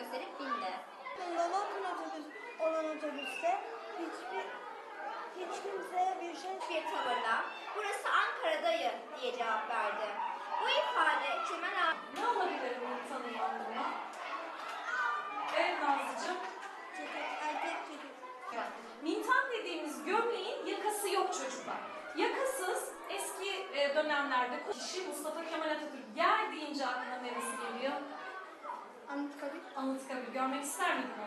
gösterip bindi. Kullanılan otobüs olan otobüste hiçbir hiç kimseye bir şey Bir tavırla burası Ankara'dayım diye cevap verdi. Bu ifade Çimen abi Ne olabilir bu yanına? ister?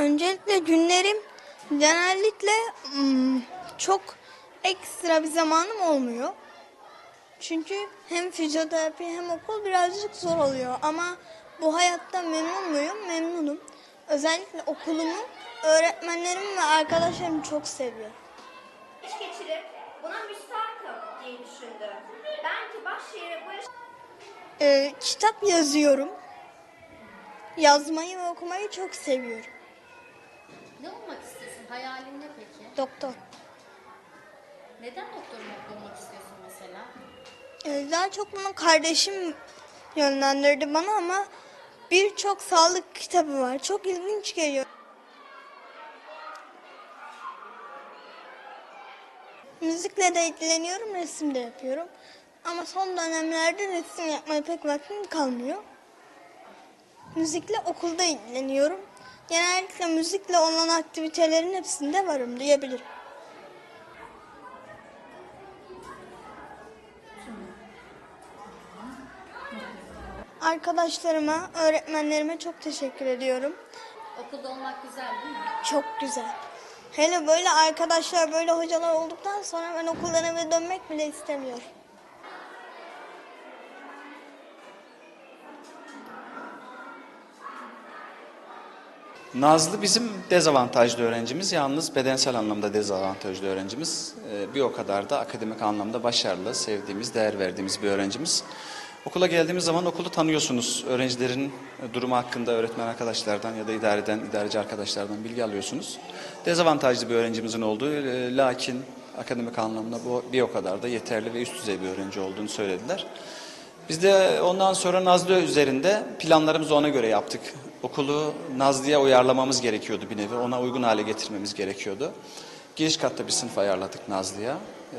Öncelikle günlerim genellikle hmm, çok ekstra bir zamanım olmuyor. Çünkü hem fizyoterapi hem okul birazcık zor oluyor ama bu hayattan memnun muyum? Memnunum. Özellikle okulumu, öğretmenlerimi ve arkadaşlarımı çok seviyorum. iş geçirip buna müstahakım diye düşündü. Belki Başşehir'e bu iş Ee, kitap yazıyorum. Yazmayı ve okumayı çok seviyorum. Ne olmak istiyorsun? Hayalin ne peki? Doktor. Neden doktor olmak istiyorsun mesela? Ee, daha çok bunu kardeşim yönlendirdi bana ama birçok sağlık kitabı var. Çok ilginç geliyor. Müzikle de ilgileniyorum, resim de yapıyorum. Ama son dönemlerde resim yapmaya pek vaktim kalmıyor. Müzikle okulda ilgileniyorum. Genellikle müzikle olan aktivitelerin hepsinde varım diyebilirim. Arkadaşlarıma, öğretmenlerime çok teşekkür ediyorum. Okulda olmak güzel değil mi? Çok güzel. Hele böyle arkadaşlar, böyle hocalar olduktan sonra ben okuldan eve dönmek bile istemiyorum. Nazlı bizim dezavantajlı öğrencimiz. Yalnız bedensel anlamda dezavantajlı öğrencimiz. Ee, Bir o kadar da akademik anlamda başarılı, sevdiğimiz, değer verdiğimiz bir öğrencimiz. Okula geldiğimiz zaman okulu tanıyorsunuz. Öğrencilerin durumu hakkında öğretmen arkadaşlardan ya da idareden, idareci arkadaşlardan bilgi alıyorsunuz. Dezavantajlı bir öğrencimizin olduğu, e, lakin akademik anlamda bu bir o kadar da yeterli ve üst düzey bir öğrenci olduğunu söylediler. Biz de ondan sonra Nazlı üzerinde planlarımızı ona göre yaptık. Okulu Nazlı'ya uyarlamamız gerekiyordu bir nevi. Ona uygun hale getirmemiz gerekiyordu. Giriş katta bir sınıf ayarladık Nazlı'ya. Ee,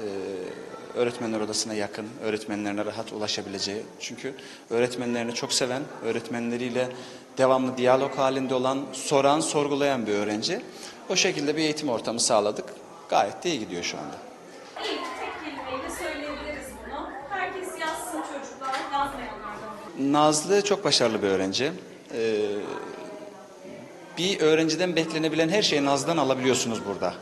öğretmenler odasına yakın, öğretmenlerine rahat ulaşabileceği. Çünkü öğretmenlerini çok seven, öğretmenleriyle devamlı diyalog halinde olan, soran, sorgulayan bir öğrenci. O şekilde bir eğitim ortamı sağladık. Gayet de iyi gidiyor şu anda. İlk tek kelimeyle söyleyebiliriz bunu. Herkes yazsın çocuklar, yazmayanlardan. Nazlı çok başarılı bir öğrenci. Ee, bir öğrenciden beklenebilen her şeyi Nazlı'dan alabiliyorsunuz burada.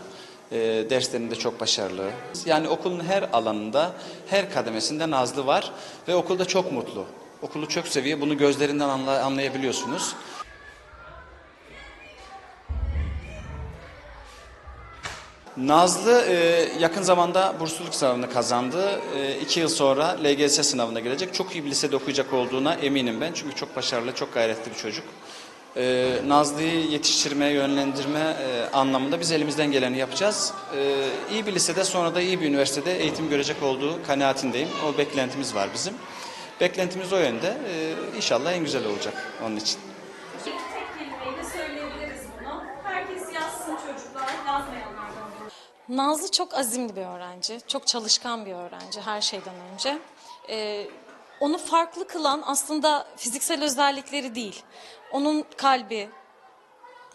Ee, derslerinde çok başarılı. Yani okulun her alanında, her kademesinde Nazlı var ve okulda çok mutlu. Okulu çok seviyor. Bunu gözlerinden anla- anlayabiliyorsunuz. Nazlı e, yakın zamanda bursluluk sınavını kazandı. E, iki yıl sonra LGS sınavına girecek. Çok iyi bir lisede okuyacak olduğuna eminim ben. Çünkü çok başarılı, çok gayretli bir çocuk. E, Nazlı'yı yetiştirme, yönlendirme e, anlamında biz elimizden geleni yapacağız. E, iyi bir lisede sonra da iyi bir üniversitede eğitim görecek olduğu kanaatindeyim. O beklentimiz var bizim. Beklentimiz o yönde. E, inşallah en güzel olacak onun için. İlk tek kelimeyle söyleyebiliriz bunu. Herkes yazsın çocuklar, yazmayanlardan. Nazlı çok azimli bir öğrenci, çok çalışkan bir öğrenci her şeyden önce. Ee, onu farklı kılan aslında fiziksel özellikleri değil. Onun kalbi,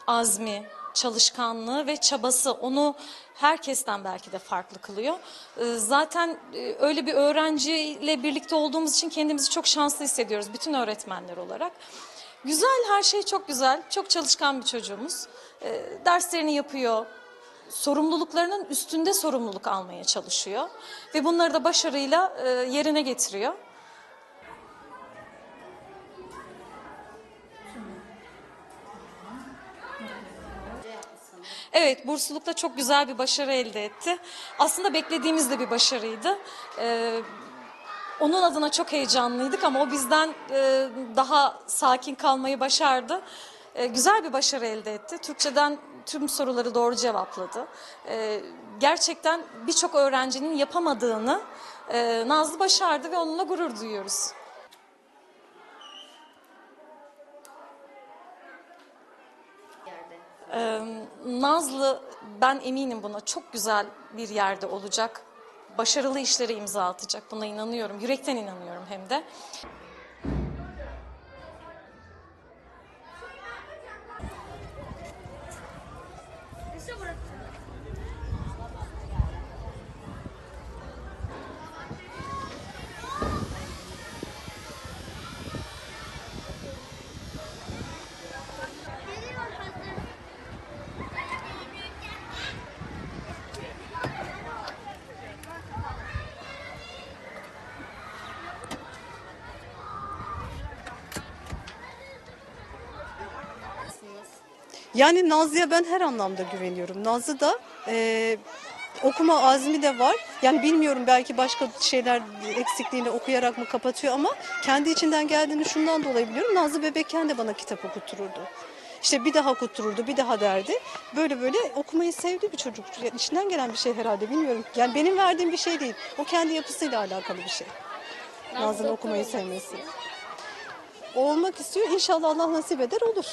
azmi, çalışkanlığı ve çabası onu herkesten belki de farklı kılıyor. Ee, Zaten e, öyle bir öğrenciyle birlikte olduğumuz için kendimizi çok şanslı hissediyoruz bütün öğretmenler olarak. Güzel, her şey çok güzel. Çok çalışkan bir çocuğumuz. Ee, Derslerini yapıyor, sorumluluklarının üstünde sorumluluk almaya çalışıyor ve bunları da başarıyla e, yerine getiriyor. Evet, burslulukta çok güzel bir başarı elde etti. Aslında beklediğimiz de bir başarıydı. Ee, onun adına çok heyecanlıydık ama o bizden e, daha sakin kalmayı başardı. E, güzel bir başarı elde etti. Türkçeden tüm soruları doğru cevapladı. E, gerçekten birçok öğrencinin yapamadığını e, Nazlı başardı ve onunla gurur duyuyoruz. Ee, Nazlı ben eminim buna çok güzel bir yerde olacak. Başarılı işlere imza atacak. Buna inanıyorum. Yürekten inanıyorum hem de. Yani Nazlı'ya ben her anlamda güveniyorum. Nazlı da e, okuma azmi de var. Yani bilmiyorum belki başka şeyler eksikliğini okuyarak mı kapatıyor ama kendi içinden geldiğini şundan dolayı biliyorum. Nazlı bebekken de bana kitap okuttururdu. İşte bir daha okuttururdu, bir daha derdi. Böyle böyle okumayı sevdi bir çocuk. Yani içinden gelen bir şey herhalde bilmiyorum. Yani benim verdiğim bir şey değil. O kendi yapısıyla alakalı bir şey. Nazlı'nın okumayı sevmesi. Olmak istiyor. İnşallah Allah nasip eder olur.